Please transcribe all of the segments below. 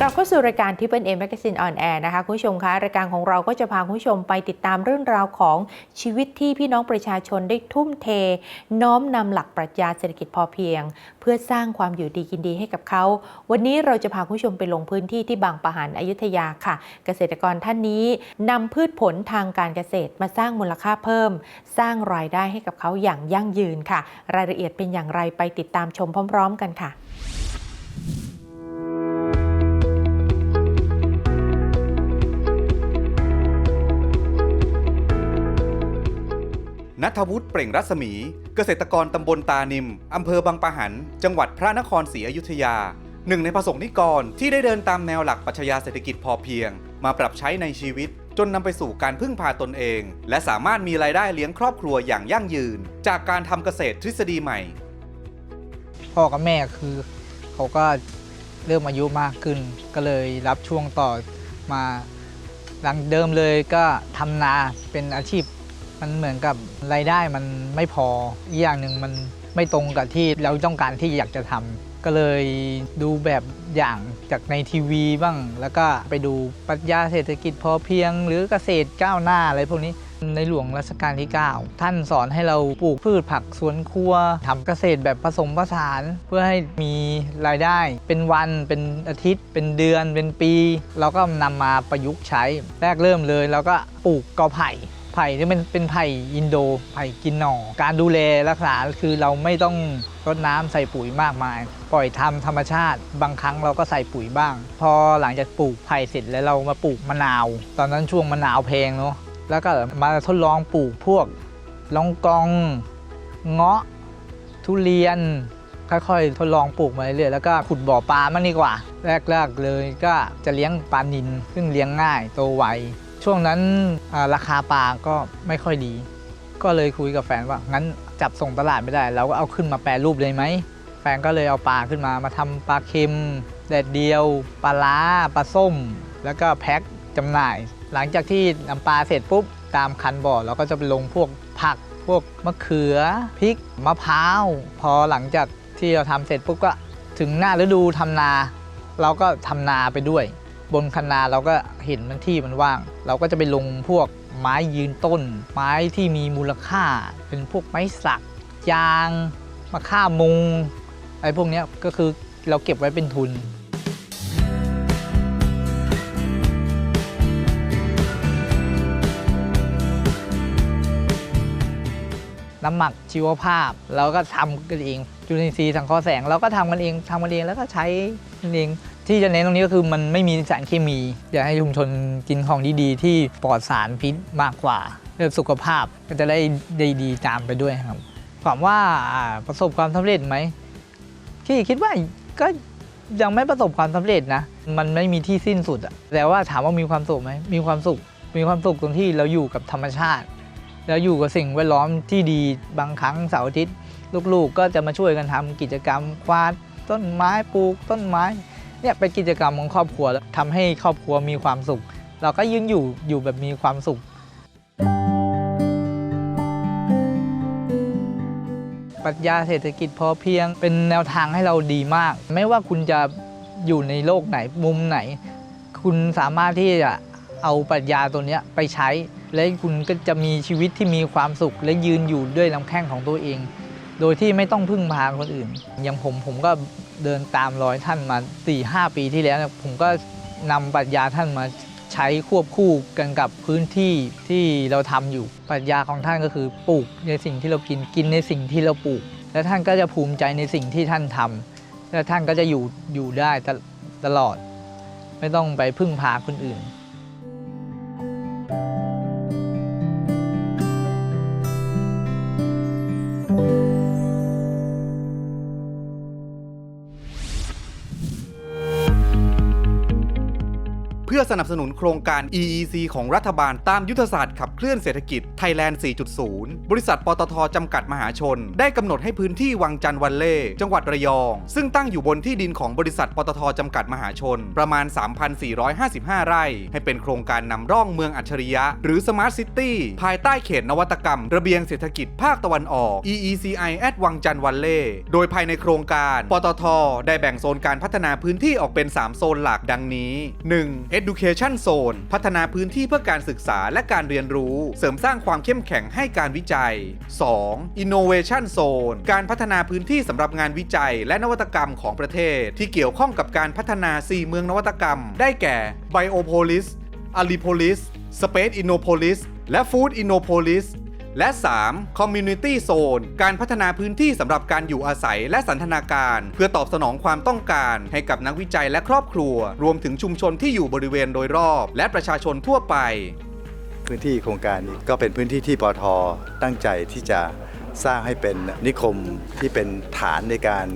กลับเข้าสู่รายการที่เป็นเอ็มแมกซีนออนแอร์นะคะคุณผู้ชมคะรายการของเราก็จะพาคุณผู้ชมไปติดตามเรื่องราวของชีวิตที่พี่น้องประชาชนได้ทุ่มเท น้อมนำหลักปรัชญาเศรษฐกิจพอเพียง เพื่อสร้างความอยู่ดีกินดีให้กับเขา วันนี้เราจะพาคุณผู้ชมไปลงพื้นที่ที่บางปะหันอยุธยาค่ะ เกษตรกรท่านนี้นำพืชผลทางการเกษตรมาสร้างมูลค่าเพิ่ม สร้างรายได้ให้กับเขาอย่างยั่งยืนค่ะ รายละเอียดเป็นอย่างไรไปติดตามชมพร้อม ๆ กันค่ะ นัทวุฒิเปล่งรัศมี เกษตรกรตำบลตานิม อำเภอบางปะหัน จังหวัดพระนครศรีอยุธยา หนึ่งในประสงค์นิกรที่ได้เดินตามแนวหลักปัชญาเศรษฐกิจพอเพียง มาปรับใช้ในชีวิต จนนำไปสู่การพึ่งพาตนเอง และสามารถมีรายได้เลี้ยงครอบครัวอย่างยั่งยืน จากการทำเกษตรทฤษฎีใหม่ พ่อกับแม่คือ เขาก็เริ่มอายุมากขึ้น ก็เลยรับช่วงต่อมาหลังเดิมเลยก็ทำนาเป็นอาชีพ มันเหมือนกับรายได้มันไม่พออีกอย่างหนึ่งมันไม่ตรงกับที่เราต้องการที่อยากจะทำก็เลยดูแบบอย่างจากในทีวีบ้าง แล้วก็ไปดูปรัชญาเศรษฐกิจพอเพียง หรือเกษตรก้าวหน้าอะไรพวกนี้ในหลวงรัชกาลที่ 9 ท่านสอนให้เราปลูกพืชผักสวนครัวทำเกษตรแบบผสมผสาน เพื่อให้มีรายได้เป็นวันเป็นอาทิตย์ เป็นเดือนเป็นปี เราก็นำมาประยุกต์ใช้ แรกเริ่มเลยเราก็ปลูกกอไผ่ ไผ่ที่มันเป็นไผ่อินโดไผ่กินหน่อ การดูแลรักษาคือเราไม่ต้องรดน้ำใส่ปุ๋ยมากมาย ปล่อยทำธรรมชาติ บางครั้งเราก็ใส่ปุ๋ยบ้าง พอหลังจากปลูกไผ่เสร็จแล้วเรามาปลูกมะนาว ตอนนั้นช่วงมะนาวแพงเนาะแล้วก็มาทดลองปลูกพวกลองกองเงาะทุเรียนค่อยๆทดลองปลูกมาเรื่อยๆแล้วก็ขุดบ่อปลามั่งดีกว่า แรกๆเลยก็จะเลี้ยงปลานิลซึ่งเลี้ยงง่ายโตไว ช่วงนั้นราคาปลาก็ไม่ค่อยดี ก็เลยคุยกับแฟนว่างั้นจับส่งตลาดไม่ได้ เราก็เอาขึ้นมาแปรรูปเลยไหม แฟนก็เลยเอาปลาขึ้นมามาทำปลาเค็มแดดเดียวปลาล้าปลาส้ม แล้วก็แพ็คจำหน่าย หลังจากที่นำปลาเสร็จปุ๊บตามคันบ่อเราก็จะไปลงพวกผักพวกมะเขือพริกมะพร้าว พอหลังจากที่เราทำเสร็จปุ๊บก็ถึงหน้าฤดูทำนา เราก็ทำนาไปด้วย บนคันนาเราก็เห็นมันที่มันว่าง เราก็จะไปลงพวกไม้ยืนต้น ไม้ที่มีมูลค่า เป็นพวกไม้สักยางมะค่ามุงไอ้พวกนี้ก็คือเราเก็บไว้เป็นทุนน้ำหมักชีวภาพเราก็ทำกันเองจุลินทรีย์สังเคราะห์แสงเราก็ทำกันเองทำกันเองแล้วก็ใช้กันเอง ที่จะเน้นตรงนี้ก็คือมันไม่มีสารเคมี อยากให้ชุมชนกินของดีๆ ที่ปลอดสารพิษมากกว่าเรื่องสุขภาพก็จะได้ด้ดีตามไปด้วยครับถามว่าประสบความสำเร็จไหมที่คิดว่าก็ยังไม่ประสบความสำเร็จนะ มันไม่มีที่สิ้นสุดอะแต่ว่าถามว่ามีความสุขไหมมีความสุข มีความสุขตรงที่เราอยู่กับธรรมชาติ แล้วอยู่กับสิ่งแวดล้อมที่ดีบางครั้งเสาร์อาทิตย์ ลูกๆก็จะมาช่วยกันทำกิจกรรมควาดต้นไม้ปลูกต้นไม้ เนี่ยเป็นกิจกรรมของครอบครัวแล้วทำให้ครอบครัวมีความสุข เราก็ยืนอยู่อยู่แบบมีความสุข ปรัชญาเศรษฐกิจพอเพียง เป็นแนวทางให้เราดีมาก ไม่ว่าคุณจะอยู่ในโลกไหนมุมไหน คุณสามารถที่จะเอาปรัชญาตัวนี้ไปใช้ และคุณก็จะมีชีวิตที่มีความสุข และยืนอยู่ด้วยลำแข้งของตัวเอง โดยที่ไม่ต้องพึ่งพาคนอื่น อย่างผมผมก็เดินตามรอยท่านมา4ี่หปีที่แล้วผมก็นำปรัชญาท่านมาใช้ควบคู่กันกับพื้นที่ที่เราทำอยู่ ปรัชญาของท่านก็คือปลูกในสิ่งที่เรากินกินในสิ่งที่เราปลูก และท่านก็จะภูมิใจในสิ่งที่ท่านทำและท่านก็จะอยู่อยู่ได้ตลอด ไม่ต้องไปพึ่งพาคนอื่น พื่อพื่อสนับสนุนโครงการ EEC ของรัฐบาลตามยุทธศาสตร์ขับเคลื่อนเศรษฐกิจไทยแลนด์ 4.0 บริษัทปตทจำกัดมหาชน ได้กำหนดให้พื้นที่วังจันทร์วันเล่ จังหวัดระยอง ซึ่งตั้งอยู่บนที่ดินของบริษัทปตทจำกัดมหาชน ประมาณ 3,455 ไร่ ให้เป็นโครงการนำร่องเมืองอัจฉริยะ หรือ Smart City ภายใต้เขตนวัตกรรม ระเบียงเศรษฐกิจภาคตะวันออก EECI แอดวังจันทร์วันเล่โดยภายในโครงการ ปตท ได้แบ่งโซนการพัฒนาพื้นที่ออกเป็น 3 โซนหลักดังนี้ 1. Education Zone พัฒนาพื้นที่เพื่อการศึกษาและการเรียนรู้ เสริมสร้างความเข้มแข็งให้การวิจัย 2. Innovation Zone การพัฒนาพื้นที่สำหรับงานวิจัย และนวัตกรรมของประเทศ ที่เกี่ยวข้องกับการพัฒนา 4 เมืองนวัตกรรม ได้แก่ Biopolis Alipolis Space Innopolis และ Food Innopolis และ 3. Community Zone การพัฒนาพื้นที่สำหรับการอยู่อาศัยและสันทนาการ เพื่อตอบสนองความต้องการ ให้กับนักวิจัยและครอบครัว รวมถึงชุมชนที่อยู่บริเวณโดยรอบ และประชาชนทั่วไป พื้นที่โครงการนี้ก็เป็นพื้นที่ที่ปทตั้งใจที่จะสร้างให้เป็นนิคมที่เป็นฐานในการ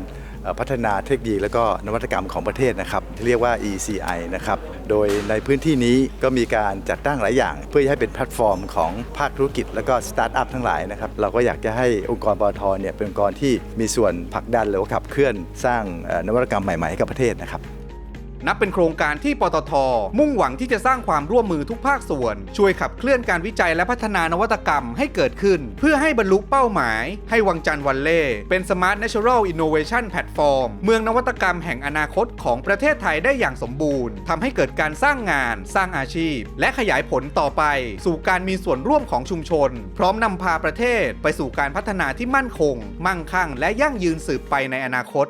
พัฒนาเทคโนโลยีและก็นวัตกรรมของประเทศนะครับที่เรียกว่า ECI นะครับโดยในพื้นที่นี้ก็มีการจัดตั้งหลายอย่าง เพื่อให้เป็นแพลตฟอร์มของภาคธุรกิจ และก็สตาร์ทอัพทั้งหลายนะครับเราก็อยากจะให้องค์กรปอทเนี่ยเป็นองค์กรที่มีส่วนผลักดันหรือว่าขับเคลื่อนสร้างนวัตกรรมใหม่ๆให้กับประเทศนะครับ นับเป็นโครงการที่ปตท มุ่งหวังที่จะสร้างความร่วมมือทุกภาคส่วน ช่วยขับเคลื่อนการวิจัยและพัฒนานวัตกรรมให้เกิดขึ้น เพื่อให้บรรลุเป้าหมาย ให้วังจันทร์วันเล่เป็น Smart Natural Innovation Platform เมืองนวัตกรรมแห่งอนาคตของประเทศไทยได้อย่างสมบูรณ์ทำให้เกิดการสร้างงาน สร้างอาชีพ และขยายผลต่อไป สู่การมีส่วนร่วมของชุมชน พร้อมนำพาประเทศ ไปสู่การพัฒนาที่มั่นคง มั่งคั่ง และยั่งยืนสืบไปในอนาคต